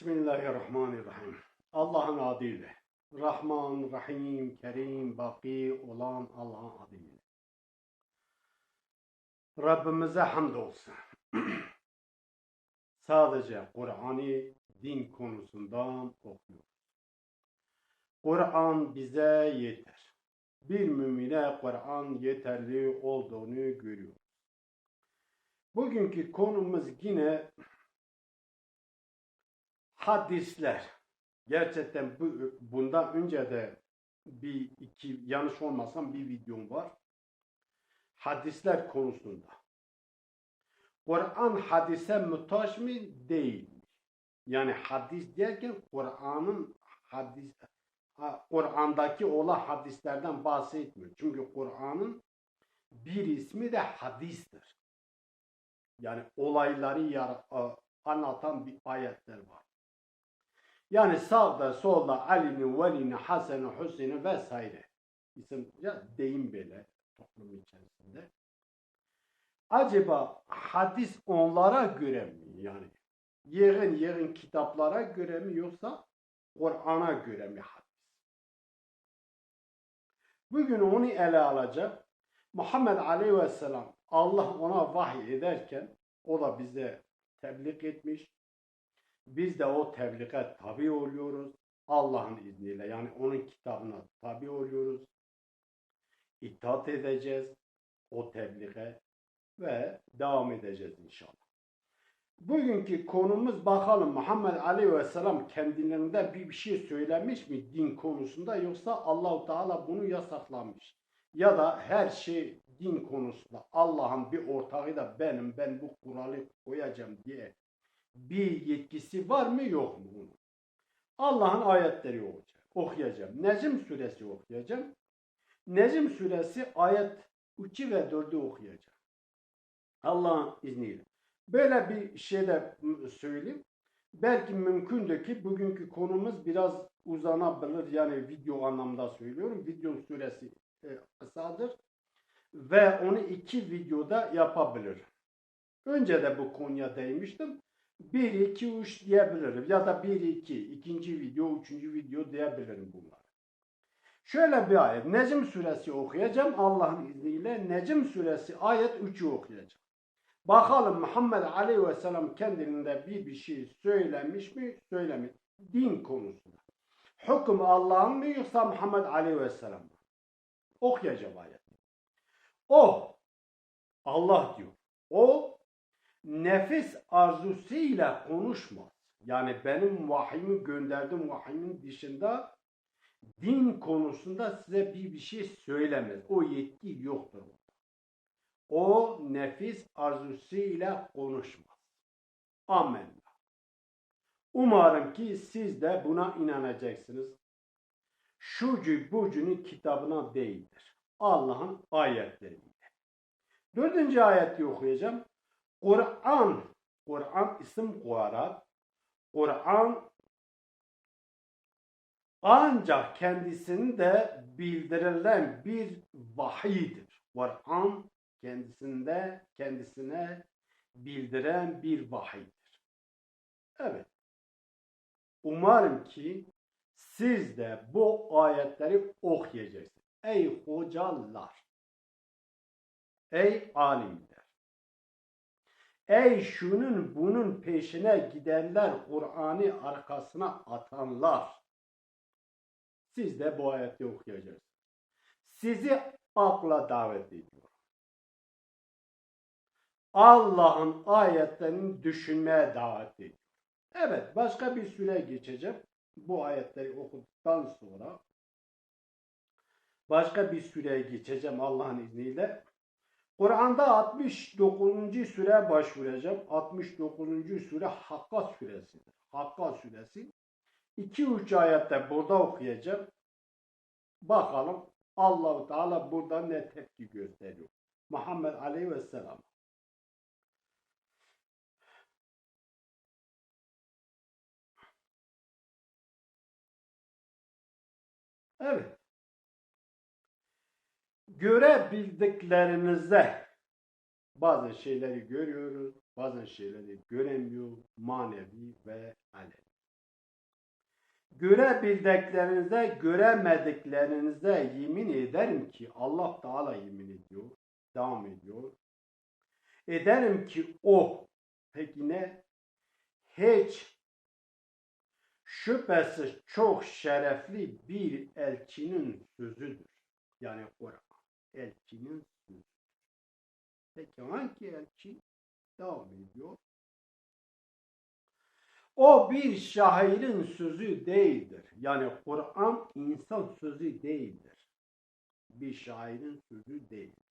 Bismillahirrahmanirrahim. Allah'ın adıyla. Rahman, Rahim, Kerim, Baki olan Allah'ın adıyla. Rabbimize hamdolsun. Sadece Kur'an'ı din konusundan okuyoruz. Kur'an bize yeter. Bir mümine Kur'an yeterli olduğunu görüyoruz. Bugünkü konumuz yine hadisler. Gerçekten bu, bundan önce de bir iki yanlış olmasam bir videom var. Hadisler konusunda. Kur'an hadise muhtaç mı? Değil. Yani hadis derken Kur'an'ın hadis Kur'an'daki olan hadislerden bahsetmiyor. Çünkü Kur'an'ın bir ismi de hadistir. Yani olayları yar, anlatan bir ayetler var. Yani sağda solda Ali'nin, Veli'nin, Hasan'ın, Hüseyin'in vesaire isim ya deyim böyle toplum içerisinde. Acaba hadis onlara göre mi yani? Yerin yerin kitaplara göre mi yoksa Kur'an'a göre mi hadis? Bugün onu ele alacak. Muhammed Aleyhisselam Allah ona vahiy ederken o da bize tebliğ etmiş. Biz de o tebliğe tabi oluyoruz. Allah'ın izniyle yani onun kitabına tabi oluyoruz. İtaat edeceğiz o tebliğe ve devam edeceğiz inşallah. Bugünkü konumuz bakalım Muhammed Aleyhisselam kendilerinde bir, bir şey söylemiş mi din konusunda yoksa Allahu Teala bunu yasaklamış. Ya da her şey din konusunda Allah'ın bir ortağı da benim ben bu kuralı koyacağım diye bir yetkisi var mı yok mu bunun? Allah'ın ayetleri olacak. Okuyacağım. Necm suresi okuyacağım. Necm suresi ayet 3 ve 4'ü okuyacağım. Allah'ın izniyle. Böyle bir şey de söyleyeyim. Belki mümkündür ki bugünkü konumuz biraz uzanabilir. Yani video anlamda söylüyorum. Video süresi e, kısadır. Ve onu iki videoda yapabilir. Önce de bu konuya değmiştim. 1, 2, 3 diyebilirim. Ya da 1, 2, ikinci video, üçüncü video diyebilirim bunlar. Şöyle bir ayet. Necm suresi okuyacağım. Allah'ın izniyle Necm suresi ayet 3'ü okuyacağım. Bakalım Muhammed Aleyhisselam kendinde bir bir şey söylemiş mi, söylemiş. Din konusunda. Hüküm Allah'ın mı yoksa Muhammed Aleyhisselam mı? Okuyacağım ayet. O, Allah diyor. O nefis arzusuyla konuşmaz. Yani benim vahimi gönderdim vahimin dışında din konusunda size bir bir şey söylemez. O yetki yoktur. O nefis arzusuyla konuşmaz. Amin. Umarım ki siz de buna inanacaksınız. Şucu bucunun kitabına değildir. Allah'ın ayetleriyle. Dördüncü ayeti okuyacağım. Kur'an, Kur'an isim koyarak Kur'an ancak kendisinde bildirilen bir vahiydir. Kur'an kendisinde kendisine bildiren bir vahiydir. Evet. Umarım ki siz de bu ayetleri okuyacaksınız. Ey hocalar, ey alimler, ey şunun bunun peşine gidenler, Kur'an'ı arkasına atanlar, siz de bu ayeti okuyacaksınız. Sizi akla davet ediyor. Allah'ın ayetlerini düşünmeye davet ediyor. Evet, başka bir süre geçeceğim. Bu ayetleri okuduktan sonra başka bir süreye geçeceğim Allah'ın izniyle. Kur'an'da 69. süre başvuracağım. 69. süre Hakka suresidir. Hakka suresi. 2-3 ayette burada okuyacağım. Bakalım Allahu Teala burada ne tepki gösteriyor. Muhammed Aleyhisselam. Evet. Görebildiklerimizde bazı şeyleri görüyoruz, bazı şeyleri göremiyor, manevi ve alevi. Görebildiklerinize, göremediklerinize yemin ederim ki Allah Teala yemin ediyor. Devam ediyor. Ederim ki o peki ne? Hiç şüphesiz çok şerefli bir elçinin sözüdür. Yani Kur'an. Elçinin sözü. Peki hangi elçi? Devam ediyor. O bir şairin sözü değildir. Yani Kur'an insan sözü değildir. Bir şairin sözü değildir.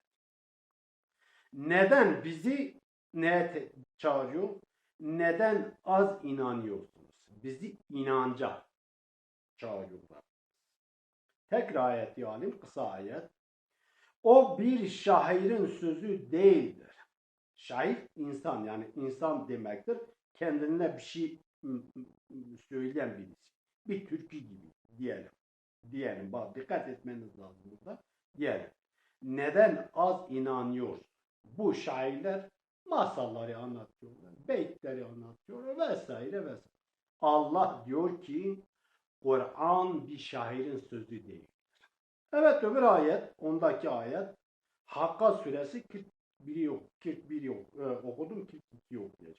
Neden bizi neye te- çağırıyor? Neden az inanıyorsunuz? Bizi inanca çağırıyorlar. Tekrar ayeti alayım, kısa ayet. O bir şairin sözü değildir. Şair insan yani insan demektir. Kendine bir şey m- m- söyleyen birisi. Bir türkü gibi diyelim. Diyelim. Bak dikkat etmeniz lazım burada. Diyelim. Neden az inanıyor? Bu şairler masalları anlatıyorlar. Beytleri anlatıyorlar vesaire vesaire. Allah diyor ki Kur'an bir şairin sözü değil. Evet öbür ayet, ondaki ayet Hakka suresi 41 yok, 41 yok. Ee, okudum 42 yok diyeceğim.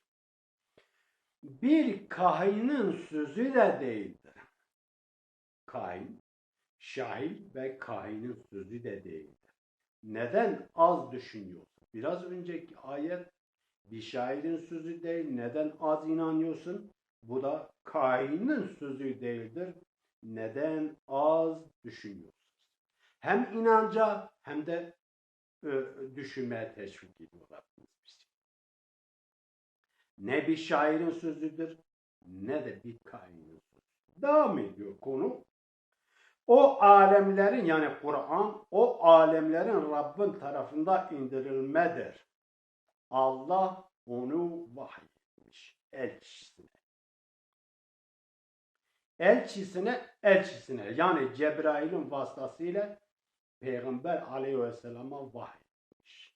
Bir kahinin sözü de değildir. Kahin, şair ve kahinin sözü de değildir. Neden az düşünüyorsun? Biraz önceki ayet bir şairin sözü değil. Neden az inanıyorsun? Bu da kahinin sözü değildir. Neden az düşünüyorsunuz? Hem inanca hem de e, düşünmeye teşvik ediyorlar bizi. Ne bir şairin sözüdür ne de bir kahinin sözü. Devam ediyor konu. O alemlerin yani Kur'an o alemlerin Rabbin tarafında indirilmedir. Allah onu vahyetmiş elçisine. Elçisine, elçisine yani Cebrail'in vasıtasıyla Peygamber aleyhisselama vahyetmiş.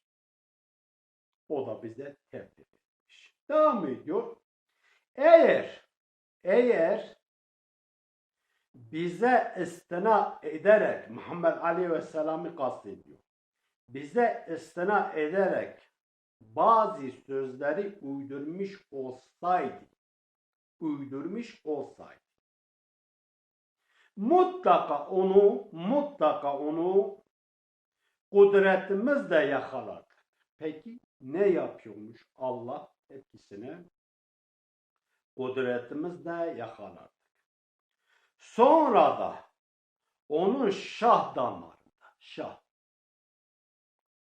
O da bize tebliğ etmiş. Devam ediyor. Eğer eğer bize istina ederek Muhammed Aleyhisselam'ı kastediyor. Bize istina ederek bazı sözleri uydurmuş olsaydı uydurmuş olsaydı mutlaka onu mutlaka onu kudretimizle yakalardık. Peki ne yapıyormuş Allah etkisine? Kudretimizle yakalardık. Sonra da onun şah damarında, şah.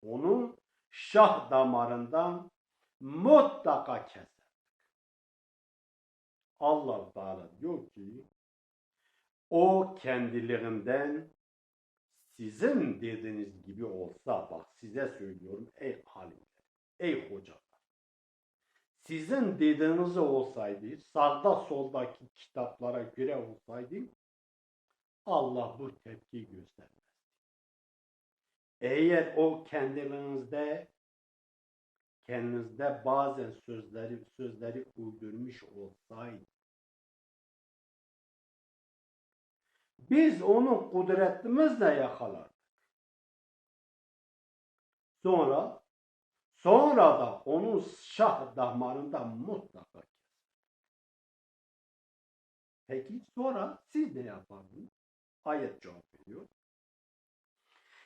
Onun şah damarından mutlaka keserdik. Allah Teala diyor ki o kendiliğinden sizin dediğiniz gibi olsa bak size söylüyorum ey alimler, ey hocalar. Sizin dediğiniz olsaydı, sağda soldaki kitaplara göre olsaydı Allah bu tepki göstermezdi. Eğer o kendiliğinizde kendinizde bazen sözleri sözleri uydurmuş olsaydı biz onu kudretimizle yakalardık. Sonra sonra da onun şah damarından mutlaka Peki sonra siz ne yapardınız? Ayet cevap veriyor.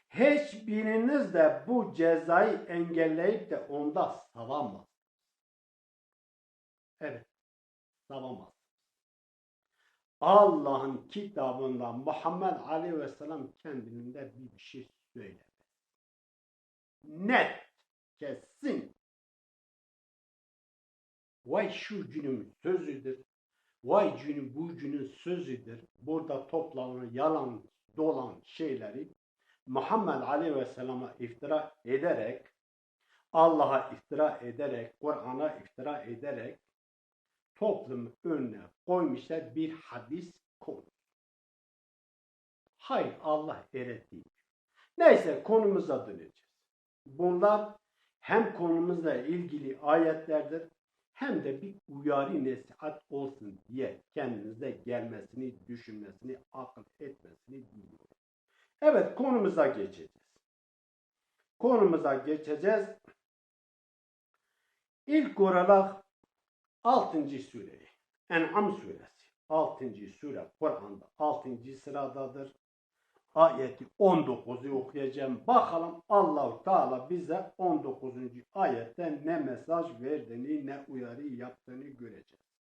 Hiçbiriniz de bu cezayı engelleyip de onda savamaz. Evet, savamaz. Allah'ın kitabında Muhammed Aleyhisselam kendinde bir şey söylemez. Net, kesin. Vay şu günün sözüdür. Vay günün bu günün sözüdür. Burada toplanan yalan dolan şeyleri Muhammed Aleyhisselam'a iftira ederek Allah'a iftira ederek, Kur'an'a iftira ederek toplum önüne koymuşlar bir hadis konu. Hayır Allah değil. Neyse konumuza döneceğiz. Bunlar hem konumuzla ilgili ayetlerdir hem de bir uyarı nasihat olsun diye kendinize gelmesini düşünmesini, akıl etmesini bilmiyor. Evet konumuza geçeceğiz. Konumuza geçeceğiz. İlk olarak 6. sureyi. En'am suresi. 6. sure Kur'an'da 6. sıradadır. Ayeti 19'u okuyacağım. Bakalım Allahu Teala bize 19. ayetten ne mesaj verdiğini, ne uyarı yaptığını göreceğiz.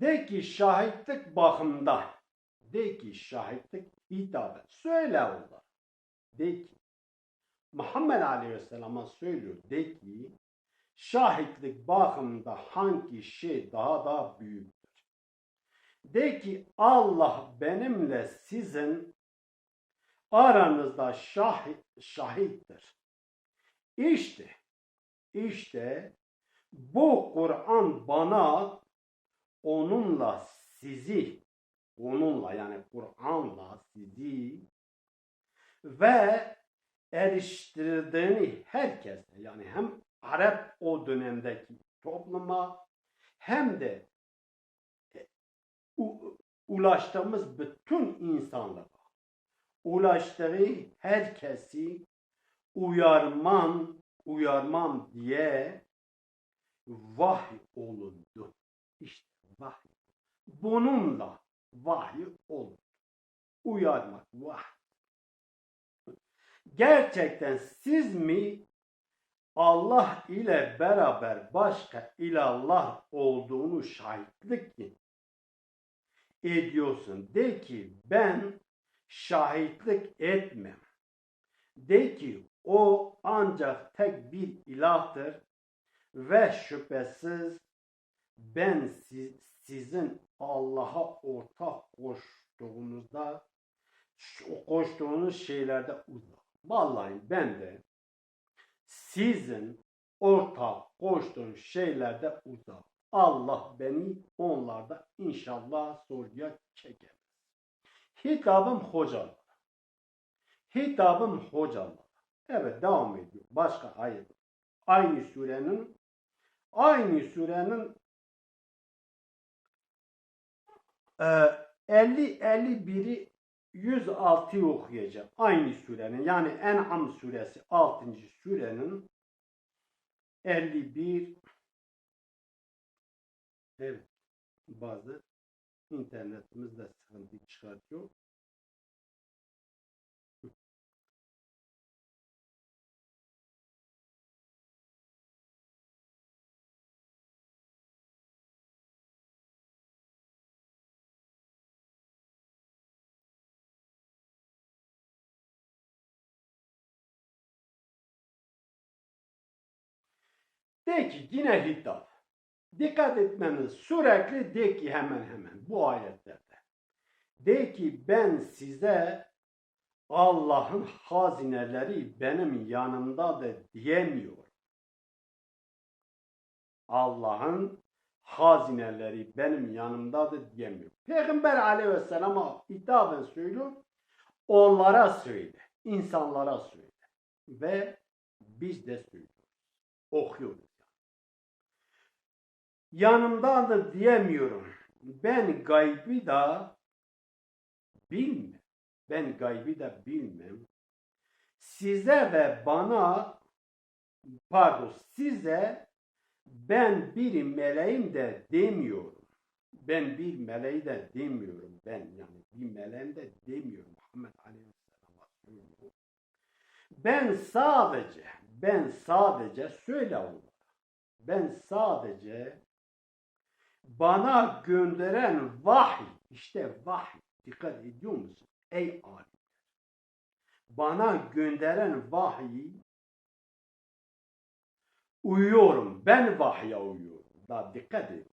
De ki şahitlik bakımda, de ki şahitlik hitabı, söyle onlar. De ki, Muhammed Aleyhisselam'a söylüyor, de ki, şahitlik bakımında hangi şey daha da büyüktür? De ki, Allah benimle sizin aranızda şahit, şahittir. İşte, işte bu Kur'an bana onunla sizi, onunla yani Kur'an'la sizi ve eriştirdiğini herkese yani hem Arap o dönemdeki topluma hem de e, ulaştığımız bütün insanlara ulaştığı herkesi uyarmam, uyarmam diye vahiy olundu. İşte vahiy. Bununla vahiy olur. Uyarmak vahiy. Gerçekten siz mi Allah ile beraber başka ilallah olduğunu şahitlik ediyorsun? De ki ben şahitlik etmem. De ki o ancak tek bir ilahtır ve şüphesiz ben si- sizin Allah'a ortak koştuğunuzda koştuğunuz şeylerde uzak. Vallahi ben de sizin ortak koştuğunuz şeylerde uzak. Allah beni onlarda inşallah sorguya çeker. Hitabım hocalara. Hitabım hocalara. Evet devam ediyor. Başka ayet. Aynı surenin aynı surenin 50 51'i 106'yı okuyacağım. Aynı surenin yani En'am suresi 6. surenin 51 Evet. Bazı internetimizde sıkıntı çıkartıyor. De ki yine hitap. Dikkat etmeniz sürekli de ki hemen hemen bu ayetlerde. De ki ben size Allah'ın hazineleri benim yanımdadır diyemiyor. Allah'ın hazineleri benim yanımdadır diyemiyor. Peygamber aleyhisselama hitaben söylüyor. Onlara söyle. insanlara söyle. Ve biz de söylüyoruz. Okuyoruz. Yanımdadır diyemiyorum. Ben gaybı da bilmem. Ben gaybı da bilmem. Size ve bana pardon size ben bir meleğim de demiyorum. Ben bir meleği de demiyorum. Ben yani bir meleğim de demiyorum. Muhammed Aleyhisselam'a söylüyor. Ben sadece ben sadece söyle onlara. Ben sadece bana gönderen vahiy işte vahiy dikkat ediyor musun? Ey alim. Bana gönderen vahiy uyuyorum. Ben vahye uyuyorum. Da dikkat et.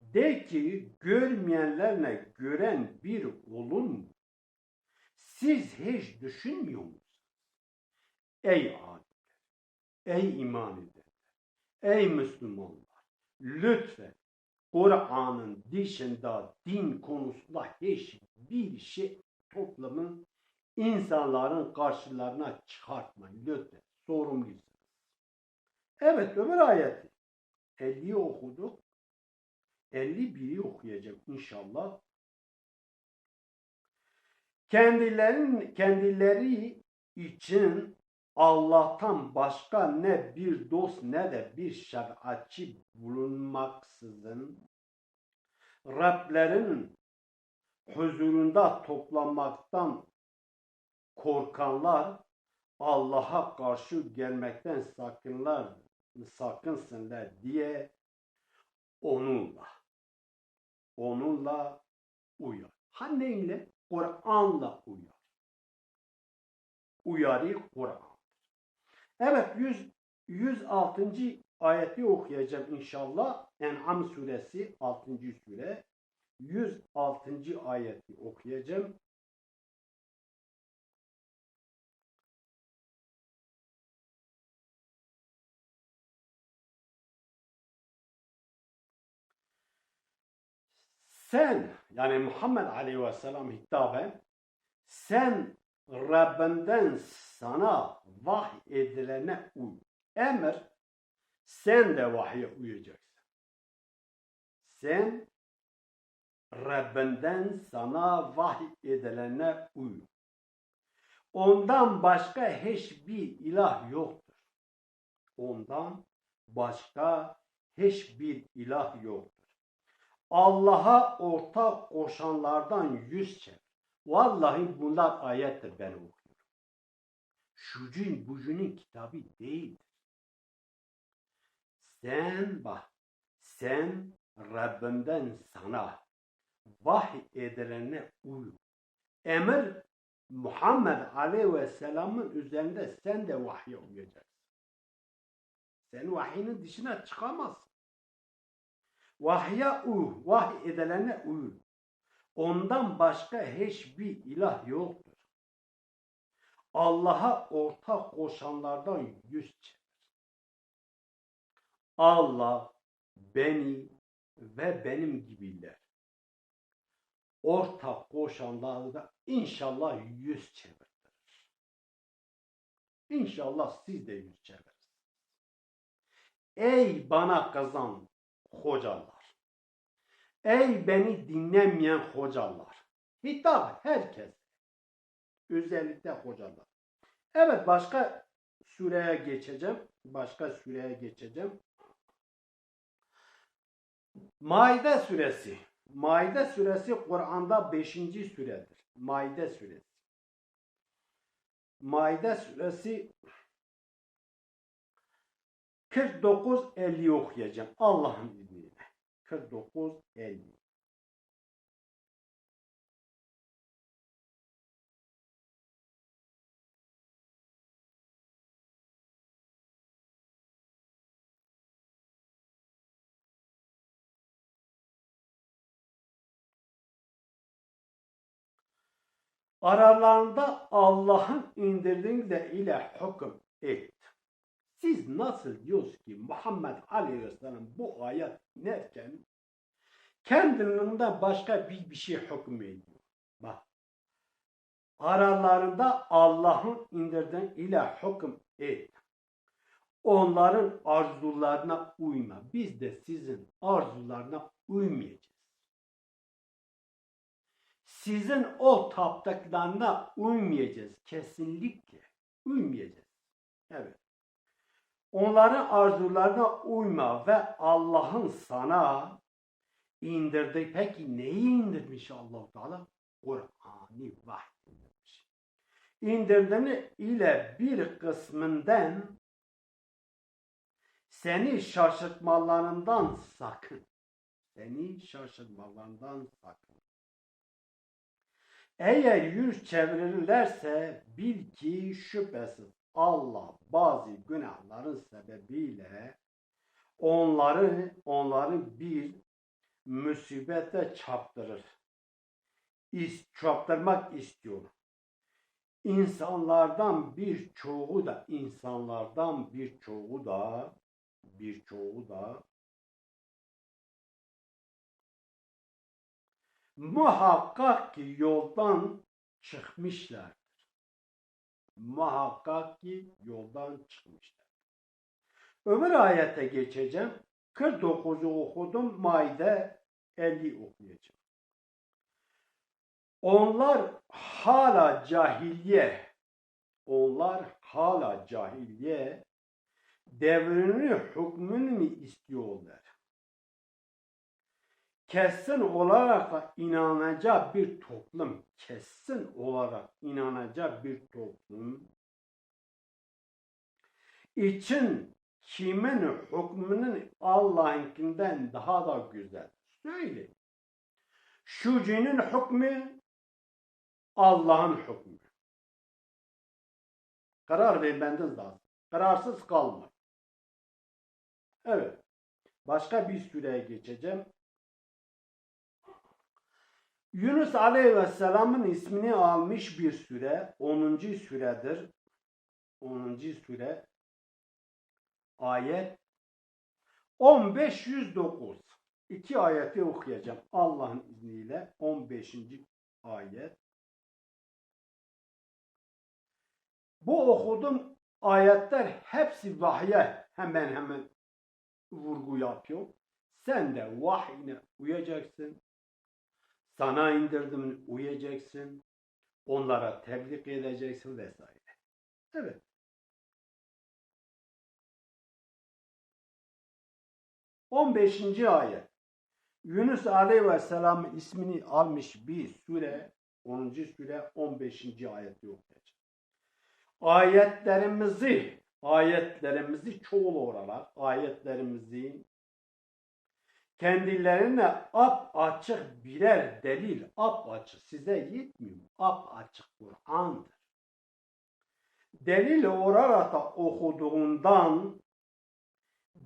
De ki görmeyenlerle gören bir olun mu? Siz hiç düşünmüyor musunuz? Ey alimler, ey iman edenler, ey Müslümanlar, lütfen Kur'an'ın dışında din konusunda hiçbir şey toplamın insanların karşılarına çıkartmayın lütfen. Sorumlusunuz. Evet öbür ayeti. 50'yi okuduk. 51'i okuyacağım inşallah. Kendilerin kendileri için Allah'tan başka ne bir dost ne de bir şeriatçı bulunmaksızın Rablerin huzurunda toplanmaktan korkanlar Allah'a karşı gelmekten sakınlar sakınsınlar diye onunla onunla uyar. Ha neyle? Kur'an'la uyar. Uyarı Kur'an. Evet 100, 106. ayeti okuyacağım inşallah. En'am suresi 6. sure. 106. ayeti okuyacağım. Sen yani Muhammed Aleyhisselam hitaben sen Rabbinden sana vahy edilene uy. Emir sen de vahye uyacaksın. Sen Rabbinden sana vahy edilene uy. Ondan başka hiçbir ilah yoktur. Ondan başka hiçbir ilah yoktur. Allah'a ortak koşanlardan yüz çevir. Vallahi bunlar ayettir ben okuyorum. Şucun bucunun kitabı değildir. Sen bak, sen Rabbinden sana vahiy edilene uy. Emir Muhammed Aleyhisselam'ın üzerinde sen de vahye uyacaksın. Sen vahinin dışına çıkamazsın. Vahye uy, vahiy edilene uy. Ondan başka hiçbir ilah yoktur. Allah'a ortak koşanlardan yüz çevir. Allah beni ve benim gibiler ortak koşanları da inşallah yüz çevirtirir. İnşallah siz de yüz çevirirsiniz. Ey bana kazan hocalar. Ey beni dinlemeyen hocalar. Hitap herkes. Özellikle hocalar. Evet başka süreye geçeceğim. Başka süreye geçeceğim. Maide suresi. Maide suresi Kur'an'da 5. süredir. Maide suresi. Maide suresi 49-50 okuyacağım. Allah'ın. 49-50. Aralarında Allah'ın indirdiğiyle ile hüküm et. Siz nasıl diyorsunuz ki Muhammed Aleyhisselam bu ayet inerken kendiliğinden başka bir, bir şey hükmediyor. Bak. Aralarında Allah'ın indirdiği ile hüküm et. Onların arzularına uyma. Biz de sizin arzularına uymayacağız sizin o taptıklarına uymayacağız. Kesinlikle uymayacağız. Evet. Onların arzularına uyma ve Allah'ın sana indirdi. Peki neyi indirmiş allah Teala? Kur'an'ı vahiy indirmiş. İndirdiğini ile bir kısmından seni şaşırtmalarından sakın. Seni şaşırtmalarından sakın. Eğer yüz çevirirlerse bil ki şüphesiz Allah bazı günahların sebebiyle onları onları bir musibete çarptırır. İst, çarptırmak istiyor. İnsanlardan birçoğu da insanlardan birçoğu da birçoğu da muhakkak ki yoldan çıkmışlardır. Muhakkak ki yoldan çıkmışlar. Öbür ayete geçeceğim. 49'u okudum. Maide 50 okuyacağım. Onlar hala cahiliye onlar hala cahiliye devrini hükmünü mü istiyorlar? Kesin olarak inanacak bir toplum, kesin olarak inanacak bir toplum için kimin hükmünün Allah'ınkinden daha da güzel? Söyle. Şu cinin hükmü Allah'ın hükmü. Karar vermeniz lazım. Kararsız kalmayın. Evet. Başka bir süreye geçeceğim. Yunus Aleyhisselam'ın ismini almış bir süre 10. süredir. 10. süre ayet 1509 iki ayeti okuyacağım Allah'ın izniyle 15. ayet bu okudum ayetler hepsi vahye hemen hemen vurgu yapıyor. Sen de vahyine uyacaksın. Sana indirdim uyacaksın. Onlara tebliğ edeceksin vesaire. Evet. On beşinci ayet. Yunus Aleyhisselam ismini almış bir süre, 10. süre 15. ayeti okuyacak. Ayetlerimizi, ayetlerimizi çoğul olarak, ayetlerimizi kendilerine ap açık birer delil, ap açık size yetmiyor. Ap açık Kur'an'dır. Delil olarak da okuduğundan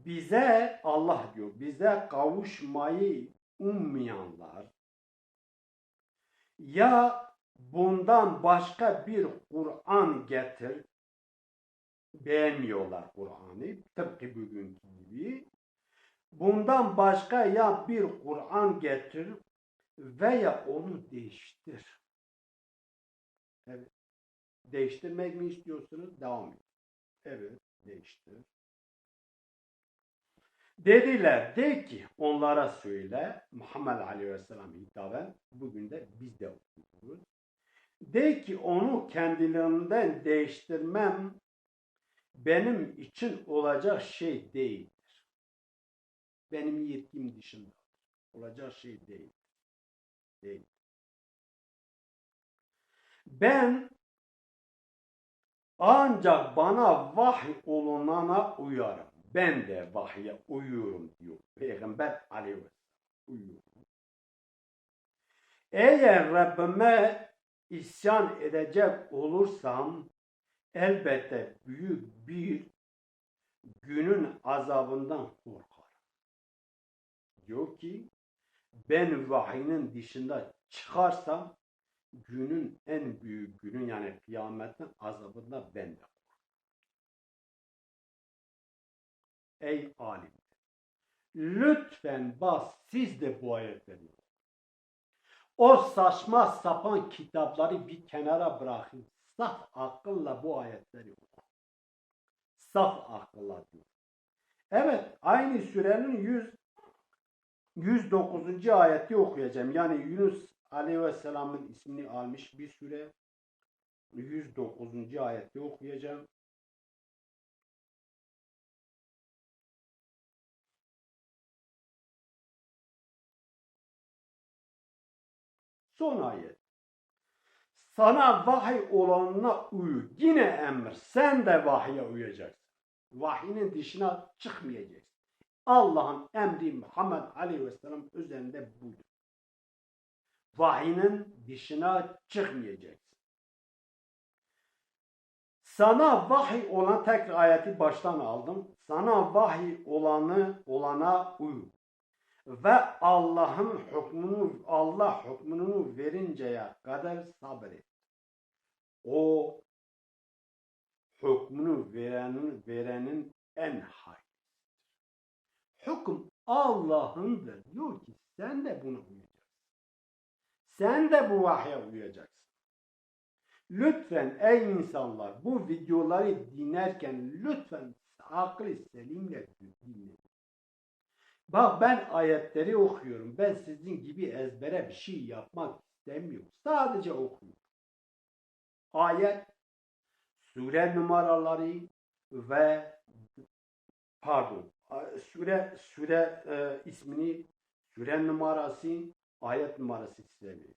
bize Allah diyor, bize kavuşmayı ummayanlar ya bundan başka bir Kur'an getir beğenmiyorlar Kur'an'ı tıpkı bugünkü gibi bundan başka ya bir Kur'an getir veya onu değiştir. Evet. Değiştirmek mi istiyorsunuz? Devam edin. Evet, değiştir. Dediler, de ki onlara söyle, Muhammed Aleyhisselam hitaben, bugün de biz de okuyoruz. De ki onu kendilerinden değiştirmem benim için olacak şey değildir. Benim yetkim dışında olacak şey değil. Değil. Ben ancak bana vahiy olunana uyarım. Ben de vahye uyuyorum diyor. Peygamber aleyhisselam uyuyor. Eğer Rabbime isyan edecek olursam elbette büyük bir günün azabından korkarım. Diyor ki ben vahinin dışında çıkarsam günün en büyük günün yani kıyametin azabından ben de Ey alim! Lütfen bas siz de bu ayetleri. O saçma sapan kitapları bir kenara bırakın. Saf akılla bu ayetleri okuyun. Saf akılla diyor. Evet aynı sürenin 100 109. ayeti okuyacağım. Yani Yunus Aleyhisselam'ın ismini almış bir süre 109. ayeti okuyacağım. Son ayet. Sana vahiy olanına uyu. Yine emir. Sen de vahye uyacaksın. Vahyinin dışına çıkmayacaksın. Allah'ın emri Muhammed Aleyhisselam üzerinde budur. Vahyinin dışına çıkmayacaksın. Sana vahiy olan tekrar ayeti baştan aldım. Sana vahiy olanı olana uyu ve Allah'ın hükmünü Allah hükmünü verinceye kadar sabret. O hükmünü verenin verenin en hayırlısıdır. Hüküm Allah'ındır. Diyor ki sen de buna uyacaksın. Sen de bu vahye uyacaksın. Lütfen ey insanlar bu videoları dinlerken lütfen aklı selimle dinleyin. Bak ben ayetleri okuyorum. Ben sizin gibi ezbere bir şey yapmak istemiyorum. Sadece okuyorum. Ayet, sure numaraları ve pardon, sure sure e, ismini, sure numarası, ayet numarası size veriyorum.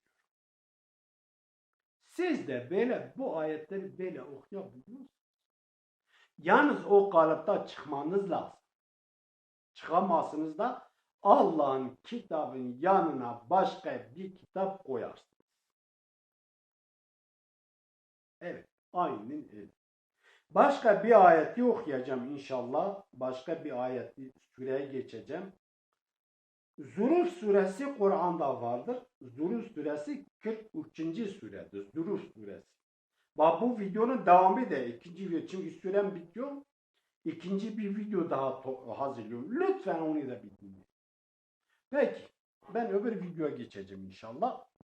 Siz de böyle bu ayetleri böyle okuyabiliyorsunuz. Yalnız o kalıpta çıkmanız lazım. Çıkamazsınız da Allah'ın kitabın yanına başka bir kitap koyarsınız. Evet, aynen öyle. Başka bir ayeti okuyacağım inşallah. Başka bir ayeti süreye geçeceğim. Zuruf suresi Kur'an'da vardır. Zuruf suresi 43. suredir. Zuruf suresi. Bak bu videonun devamı da ikinci video. Çünkü sürem bitiyor. İkinci bir video daha hazırlıyorum. Lütfen onu da bir dinleyin. Peki. Ben öbür videoya geçeceğim inşallah.